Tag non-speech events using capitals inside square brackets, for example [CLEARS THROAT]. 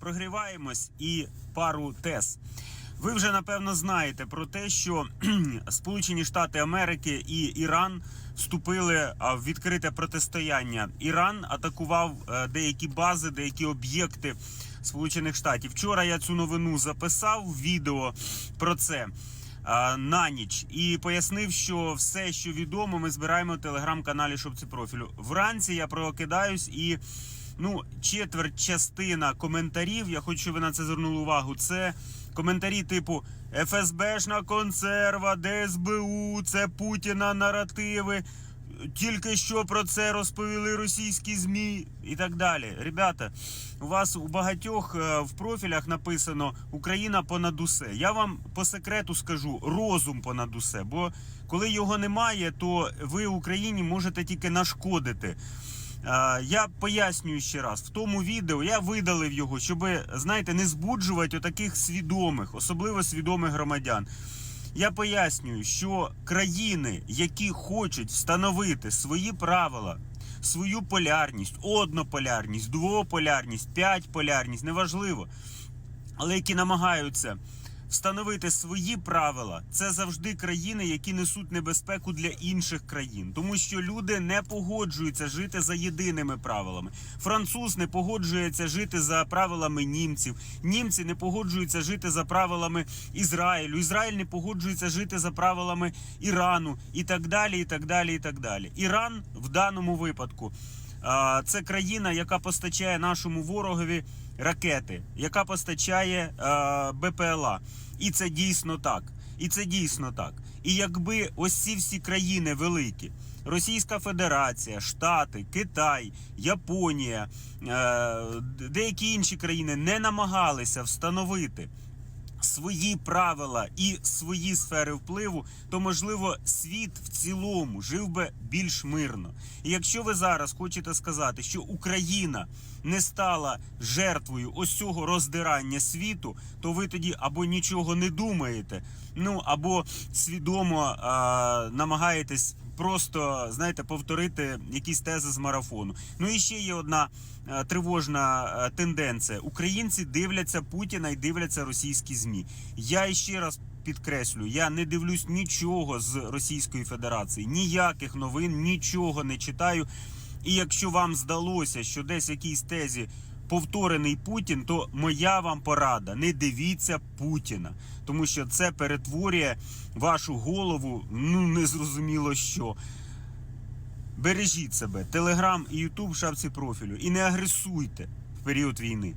прогріваємось і пару тез. Ви вже напевно знаєте про те, що [CLEARS THROAT] Сполучені Штати Америки і Іран вступили в відкрите протистояння. Іран атакував е, деякі бази, деякі об'єкти Сполучених Штатів. Вчора я цю новину записав відео про це на ніч і пояснив, що все, що відомо, ми збираємо в телеграм-каналі Шопці профілю. Вранці я прокидаюсь і. Ну, четверть частина коментарів. Я хочу, щоб ви на це звернули увагу. Це коментарі типу ФСБшна консерва, ДСБУ, це Путіна наративи. Тільки що про це розповіли російські ЗМІ і так далі. Ребята, у вас у багатьох е, в профілях написано Україна понад усе. Я вам по секрету скажу розум понад усе. Бо коли його немає, то ви Україні можете тільки нашкодити. Е, Я пояснюю ще раз, в тому відео я видалив його, щоб, знаєте, не збуджувати отаких свідомих, особливо свідомих громадян. Я пояснюю, що країни, які хочуть встановити свої правила, свою полярність, однополярність, двополярність, п'ятьполярність, неважливо, але які намагаються встановити свої правила, це завжди країни, які несуть небезпеку для інших країн, тому що люди не погоджуються жити за єдиними правилами. Француз не погоджується жити за правилами німців. Німці не погоджуються жити за правилами Ізраїлю. Ізраїль не погоджується жити за правилами Ірану і так далі. І так далі. І так далі. Іран в даному випадку. Це країна, яка постачає нашому ворогові ракети, яка постачає е, БПЛА. І це дійсно так. І це дійсно так. І якби ось ці всі країни великі, Російська Федерація, Штати, Китай, Японія, е, деякі інші країни не намагалися встановити свої правила і свої сфери впливу, то можливо світ в цілому жив би більш мирно. І якщо ви зараз хочете сказати, що Україна не стала жертвою ось цього роздирання світу, то ви тоді або нічого не думаєте, ну або свідомо а, намагаєтесь. Просто знаєте, повторити якісь тези з марафону. Ну і ще є одна е, тривожна е, тенденція: українці дивляться Путіна і дивляться російські змі. Я ще раз підкреслю: я не дивлюсь нічого з Російської Федерації, ніяких новин, нічого не читаю. І якщо вам здалося, що десь в якійсь тезі повторений Путін, то моя вам порада: не дивіться Путіна, тому що це перетворює вашу голову, ну незрозуміло що. Бережіть себе, телеграм і ютуб в шапці профілю і не агресуйте в період війни.